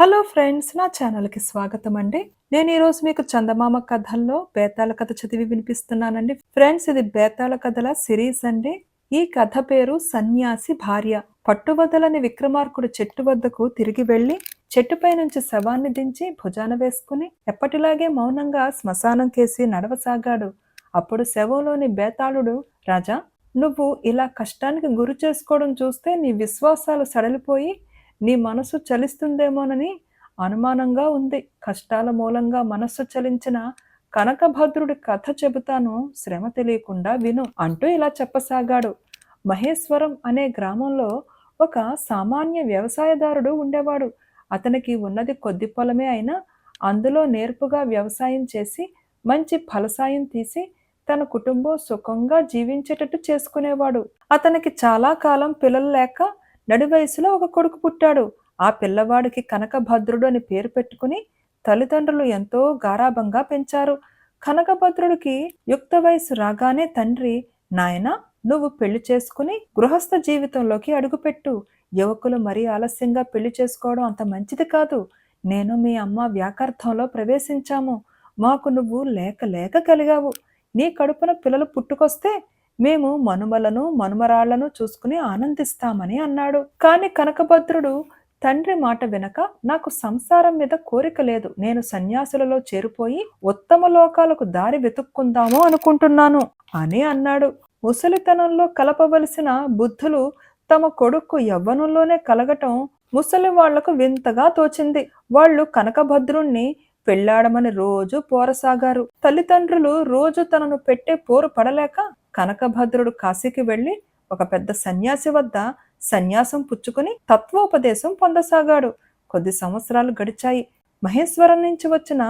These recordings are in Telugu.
హలో ఫ్రెండ్స్ నా ఛానల్కి స్వాగతం అండి. నేను ఈరోజు మీకు చందమామ కథల్లో బేతాళ కథ చదివి వినిపిస్తున్నానండి. ఫ్రెండ్స్ ఇది బేతాళ కథల సిరీస్ అండి. ఈ కథ పేరు సన్యాసి భార్య. పట్టువదలని విక్రమార్కుడు చెట్టు వద్దకు తిరిగి వెళ్ళి చెట్టుపై నుంచి శవాన్ని దించి భుజాన వేసుకుని ఎప్పటిలాగే మౌనంగా శ్మశానం కేసి నడవసాగాడు. అప్పుడు శవంలోని బేతాళుడు రాజా నువ్వు ఇలా కష్టానికి గురి చేసుకోవడం చూస్తే నీ విశ్వాసాలు సడలిపోయి నీ మనసు చలిస్తుందేమోనని అనుమానంగా ఉంది. కష్టాల మూలంగా మనస్సు చలించిన కనకభద్రుడి కథ చెబుతాను. శ్రమ తెలియకుండా విను అంటూ ఇలా చెప్పసాగాడు. మహేశ్వరం అనే గ్రామంలో ఒక సామాన్య వ్యవసాయదారుడు ఉండేవాడు. అతనికి ఉన్నది కొద్ది పొలమే అయినా అందులో నేర్పుగా వ్యవసాయం చేసి మంచి ఫలసాయం తీసి తన కుటుంబం సుఖంగా జీవించేటట్టు చేసుకునేవాడు. అతనికి చాలా కాలం పిల్లలు లేక నడివయసులో ఒక కొడుకు పుట్టాడు. ఆ పిల్లవాడికి కనకభద్రుడు అని పేరు పెట్టుకుని తల్లిదండ్రులు ఎంతో గారాభంగా పెంచారు. కనకభద్రుడికి యుక్త వయసు రాగానే తండ్రి నాయన నువ్వు పెళ్ళి చేసుకుని గృహస్థ జీవితంలోకి అడుగుపెట్టు. యువకులు మరీ ఆలస్యంగా పెళ్ళి చేసుకోవడం అంత మంచిది కాదు. నేను మీ అమ్మ వ్యాకార్థంలో ప్రవేశించాము. మాకు నువ్వు లేక లేక కలిగావు. నీ కడుపున పిల్లలు పుట్టుకొస్తే మేము మనుమలను మనుమరాళ్ళను చూసుకుని ఆనందిస్తామని అన్నాడు. కాని కనకభద్రుడు తండ్రి మాట వినక నాకు సంసారం మీద కోరిక లేదు. నేను సన్యాసులలో చేరిపోయి ఉత్తమ లోకాలకు దారి వెతుక్కుందాము అనుకుంటున్నాను అని అన్నాడు. ముసలితనంలో కలపవలసిన బుద్ధులు తమ కొడుకు యవ్వనంలోనే కలగటం ముసలి వాళ్ళకు వింతగా తోచింది. వాళ్ళు కనకభద్రుణ్ణి పెళ్ళాడమని రోజు పోరసాగారు. తల్లిదండ్రులు రోజు తనను పెట్టే పోరు పడలేక కనకభద్రుడు కాశీకి వెళ్ళి ఒక పెద్ద సన్యాసి వద్ద సన్యాసం పుచ్చుకుని తత్వోపదేశం పొందసాగాడు. కొద్ది సంవత్సరాలు గడిచాయి. మహేశ్వరం నుంచి వచ్చిన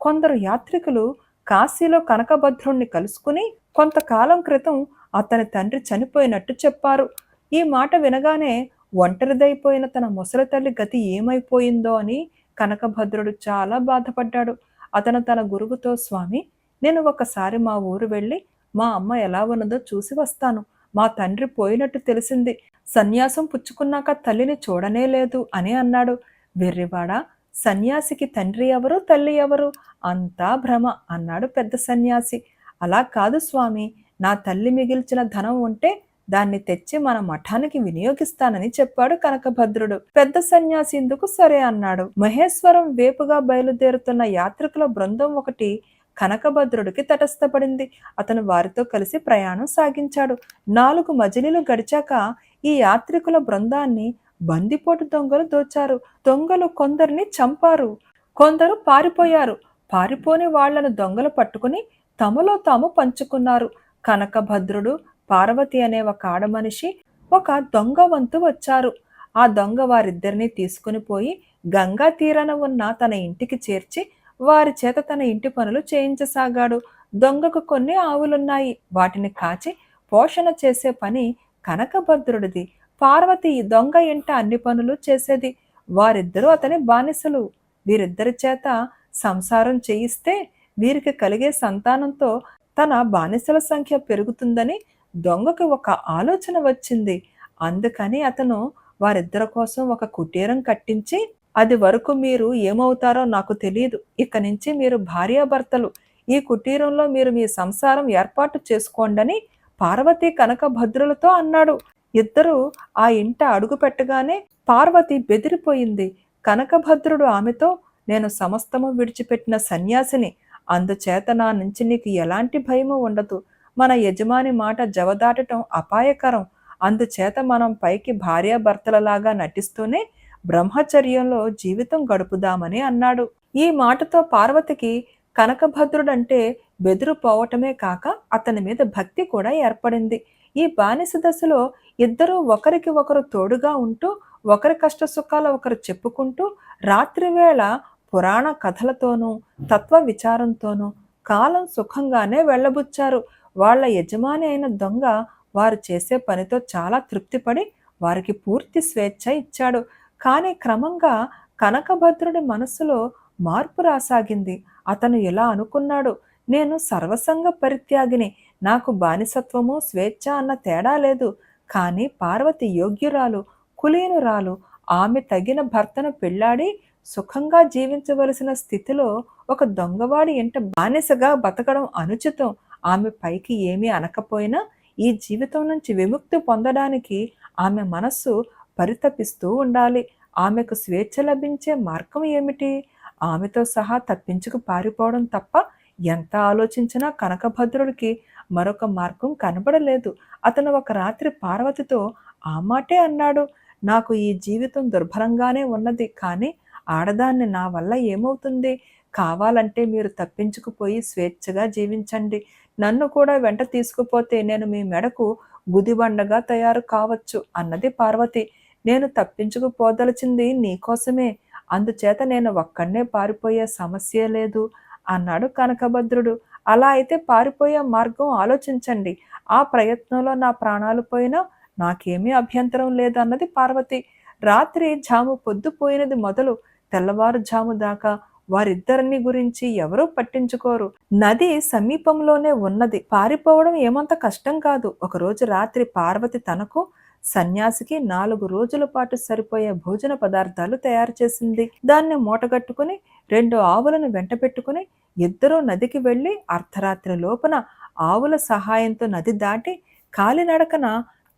కొందరు యాత్రికులు కాశీలో కనకభద్రుణ్ణి కలుసుకుని కొంతకాలం క్రితం అతని తండ్రి చనిపోయినట్టు చెప్పారు. ఈ మాట వినగానే ఒంటరిదైపోయిన తన ముసలి తల్లి గతి ఏమైపోయిందో అని కనకభద్రుడు చాలా బాధపడ్డాడు. అతను తన గురువుతో స్వామి నేను ఒకసారి మా ఊరు వెళ్ళి మా అమ్మ ఎలా ఉన్నదో చూసి వస్తాను. మా తండ్రి పోయినట్టు తెలిసింది. సన్యాసం పుచ్చుకున్నాక తల్లిని చూడనే లేదు అని అన్నాడు. వెర్రివాడా సన్యాసికి తండ్రి ఎవరు తల్లి ఎవరు? అంతా భ్రమ అన్నాడు పెద్ద సన్యాసి. అలా కాదు స్వామి నా తల్లి మిగిల్చిన ధనం ఉంటే దాన్ని తెచ్చి మన మఠానికి వినియోగిస్తానని చెప్పాడు కనకభద్రుడు. పెద్ద సన్యాసి ఇందుకు సరే అన్నాడు. మహేశ్వరం వేపుగా బయలుదేరుతున్న యాత్రికుల బృందం ఒకటి కనకభద్రుడికి తటస్థపడింది. అతను వారితో కలిసి ప్రయాణం సాగించాడు. నాలుగు మజిలీలు గడిచాక ఈ యాత్రికుల బృందాన్ని బందిపోటు దొంగలు దోచారు. దొంగలు కొందరిని చంపారు. కొందరు పారిపోయారు. పారిపోని వాళ్ళను దొంగలు పట్టుకుని తమలో తాము పంచుకున్నారు. కనకభద్రుడు పార్వతి అనే ఒక ఆడమనిషి ఒక దొంగ వంతు వచ్చారు. ఆ దొంగ వారిద్దరిని తీసుకుని పోయి గంగా తీరాన ఉన్న తన ఇంటికి చేర్చి వారి చేత తన ఇంటి పనులు చేయించసాగాడు. దొంగకు కొన్ని ఆవులున్నాయి. వాటిని కాచి పోషణ చేసే పని కనకభద్రుడిది. పార్వతి దొంగ ఇంట అన్ని పనులు చేసేది. వారిద్దరూ అతని బానిసలు. వీరిద్దరి చేత సంసారం చేయిస్తే వీరికి కలిగే సంతానంతో తన బానిసల సంఖ్య పెరుగుతుందని దొంగకు ఒక ఆలోచన వచ్చింది. అందుకని అతను వారిద్దరి కోసం ఒక కుటీరం కట్టించి అది వరకు మీరు ఏమవుతారో నాకు తెలియదు ఇక నుంచి మీరు భార్యాభర్తలు. ఈ కుటీరంలో మీరు మీ సంసారం ఏర్పాటు చేసుకోండని పార్వతి కనకభద్రులతో అన్నాడు. ఇద్దరు ఆ ఇంట అడుగు పెట్టగానే పార్వతి బెదిరిపోయింది. కనకభద్రుడు ఆమెతో నేను సమస్తము విడిచిపెట్టిన సన్యాసిని. అందుచేత నా నుంచి నీకు ఎలాంటి భయము ఉండదు. మన యజమాని మాట జవదాటటం అపాయకరం. అందుచేత మనం పైకి భార్యాభర్తలలాగా నటిస్తూనే బ్రహ్మచర్యంలో జీవితం గడుపుదామని అన్నాడు. ఈ మాటతో పార్వతికి కనకభద్రుడంటే బెదిరిపోవటమే కాక అతని మీద భక్తి కూడా ఏర్పడింది. ఈ బానిస దశలో ఇద్దరూ ఒకరికి ఒకరు తోడుగా ఉంటూ ఒకరి కష్ట సుఖాలు ఒకరు చెప్పుకుంటూ రాత్రివేళ పురాణ కథలతోనూ తత్వ విచారంతోనూ కాలం సుఖంగానే వెళ్ళబుచ్చారు. వాళ్ళ యజమాని అయిన దొంగ వారు చేసే పనితో చాలా తృప్తిపడి వారికి పూర్తి స్వేచ్ఛ ఇచ్చాడు. కానీ క్రమంగా కనకభద్రుడి మనస్సులో మార్పు రాసాగింది. అతను ఎలా అనుకున్నాడు? నేను సర్వసంగ పరిత్యాగిని. నాకు బానిసత్వము స్వేచ్ఛ అన్న తేడా లేదు. కానీ పార్వతి యోగ్యురాలు కులీనురాలు ఆమె తగిన భర్తను పెళ్ళాడి సుఖంగా జీవించవలసిన స్థితిలో ఒక దొంగవాడి ఇంట బానిసగా బతకడం అనుచితం. ఆమె పైకి ఏమీ అనకపోయినా ఈ జీవితం నుంచి విముక్తి పొందడానికి ఆమె మనస్సు పరితపిస్తూ ఉండాలి. ఆమెకు స్వేచ్ఛ లభించే మార్గం ఏమిటి? ఆమెతో సహా తప్పించుకు పారిపోవడం తప్ప ఎంత ఆలోచించినా కనకభద్రుడికి మరొక మార్గం కనబడలేదు. అతను ఒక రాత్రి పార్వతితో ఆ మాటే అన్నాడు నాకు ఈ జీవితం దుర్భరంగానే ఉన్నది కానీ ఆడదాన్ని నా వల్ల ఏమవుతుంది? కావాలంటే మీరు తప్పించుకుపోయి స్వేచ్ఛగా జీవించండి. నన్ను కూడా వెంట తీసుకుపోతే నేను మీ మెడకు గుదిబండగా తయారు కావచ్చు అన్నది పార్వతి. నేను తప్పించుకుపోదలచింది నీకోసమే అందుచేత నేను ఒక్కడనే పారిపోయే సమస్య లేదు అన్నాడు కనకభద్రుడు. అలా అయితే పారిపోయే మార్గం ఆలోచించండి. ఆ ప్రయత్నంలో నా ప్రాణాలు పోయినా నాకేమీ అభ్యంతరం లేదన్నది పార్వతి. రాత్రి జాము పొద్దుపోయినది మొదలు తెల్లవారుజాము దాకా వారిద్దరిని గురించి ఎవరూ పట్టించుకోరు. నది సమీపంలోనే ఉన్నది. పారిపోవడం ఏమంత కష్టం కాదు. ఒకరోజు రాత్రి పార్వతి తనకు సన్యాసికి నాలుగు రోజుల పాటు సరిపోయే భోజన పదార్థాలు తయారు చేసింది. దాన్ని మూటగట్టుకుని రెండు ఆవులను వెంట పెట్టుకుని ఇద్దరూ నదికి వెళ్ళి అర్ధరాత్రి లోపున ఆవుల సహాయంతో నది దాటి కాలినడకన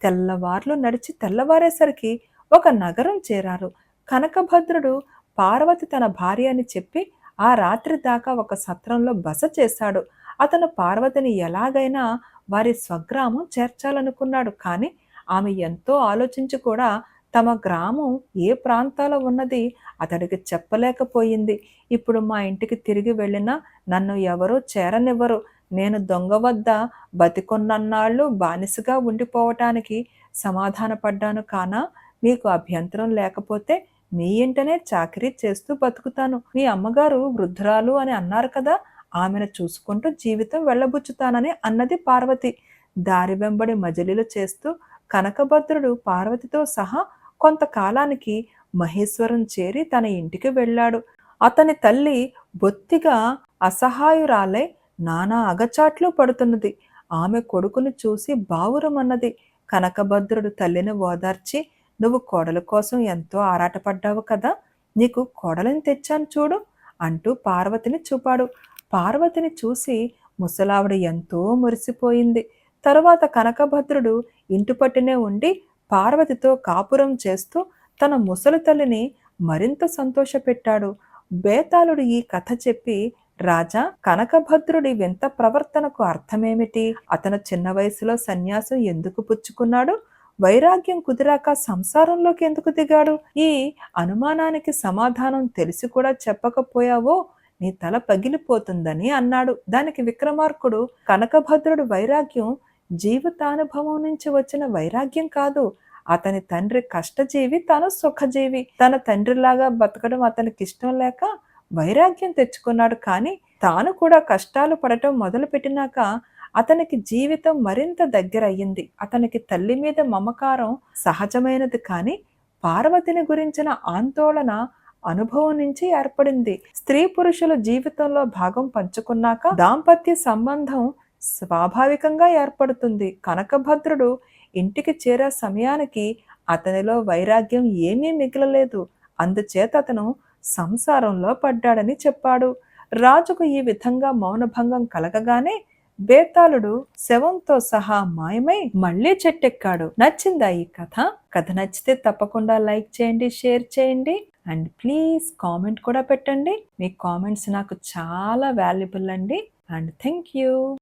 తెల్లవార్లు నడిచి తెల్లవారేసరికి ఒక నగరం చేరారు. కనకభద్రుడు పార్వతి తన భార్య అని చెప్పి ఆ రాత్రి దాకా ఒక సత్రంలో బస చేశాడు. అతను పార్వతిని ఎలాగైనా వారి స్వగ్రామం చేర్చాలనుకున్నాడు. కానీ ఆమె ఎంతో ఆలోచించి కూడా తమ గ్రామం ఏ ప్రాంతాలో ఉన్నది అతడికి చెప్పలేకపోయింది. ఇప్పుడు మా ఇంటికి తిరిగి వెళ్ళినా నన్ను ఎవరూ చేరనివ్వరు. నేను దొంగ వద్ద బతికొన్నన్నాళ్ళు బానిసగా ఉండిపోవటానికి సమాధానపడ్డాను కానా? మీకు అభ్యంతరం లేకపోతే మీ ఇంటనే చాకరీ చేస్తూ బతుకుతాను. మీ అమ్మగారు వృద్ధురాలు అని అన్నారు కదా ఆమెను చూసుకుంటూ జీవితం వెళ్ళబుచ్చుతానని అన్నది పార్వతి. దారి వెంబడి మజిలీలు చేస్తూ కనకభద్రుడు పార్వతితో సహా కొంతకాలానికి మహేశ్వరం చేరి తన ఇంటికి వెళ్ళాడు. అతని తల్లి బొత్తిగా అసహాయురాలై నానా అగచాట్లు పడుతున్నది. ఆమె కొడుకుని చూసి బావురమన్నది. కనకభద్రుడు తల్లిని ఓదార్చి నువ్వు కోడల కోసం ఎంతో ఆరాటపడ్డావు కదా నీకు కోడలని తెచ్చాను చూడు అంటూ పార్వతిని చూపాడు. పార్వతిని చూసి ముసలావిడ ఎంతో మురిసిపోయింది. తరువాత కనకభద్రుడు ఇంటి పట్టునే ఉండి పార్వతితో కాపురం చేస్తూ తన ముసలి తల్లిని మరింత సంతోషపెట్టాడు. బేతాళుడు ఈ కథ చెప్పి రాజా కనకభద్రుడి వింత ప్రవర్తనకు అర్థమేమిటి? అతను చిన్న వయసులో సన్యాసం ఎందుకు పుచ్చుకున్నాడు? వైరాగ్యం కుదిరాక సంసారంలోకి ఎందుకు దిగాడు? ఈ అనుమానానికి సమాధానం తెలిసి కూడా చెప్పకపోయావో? నీ తల పగిలిపోతుందని అన్నాడు. దానికి విక్రమార్కుడు కనకభద్రుడు వైరాగ్యం జీవితానుభవం నుంచి వచ్చిన వైరాగ్యం కాదు. అతని తండ్రి కష్టజీవి తను సుఖజీవి. తన తండ్రిలాగా బతకడం అతనికి ఇష్టం లేక వైరాగ్యం తెచ్చుకున్నాడు. కానీ తాను కూడా కష్టాలు పడటం మొదలుపెట్టినాక అతనికి జీవితం మరింత దగ్గర అయ్యింది. అతనికి తల్లి మీద మమకారం సహజమైనది. కానీ పార్వతిని గురించిన ఆందోళన అనుభవం నుంచి ఏర్పడింది. స్త్రీ పురుషుల జీవితంలో భాగం పంచుకున్నాక దాంపత్య సంబంధం స్వాభావికంగా ఏర్పడుతుంది. కనకభద్రుడు ఇంటికి చేరే సమయానికి అతనిలో వైరాగ్యం ఏమీ మిగలలేదు. అందుచేత అతను సంసారంలో పడ్డాడని చెప్పాడు. రాజుకు ఈ విధంగా మౌనభంగం కలగగానే బేతాళుడు శవంతో సహా మాయమై మళ్ళీ చెట్టెక్కాడు. నచ్చిందా ఈ కథ? కథ నచ్చితే తప్పకుండా లైక్ చేయండి షేర్ చేయండి అండ్ ప్లీజ్ కామెంట్ కూడా పెట్టండి. మీ కామెంట్స్ నాకు చాలా వాల్యుబుల్ అండి అండ్ థ్యాంక్ యూ.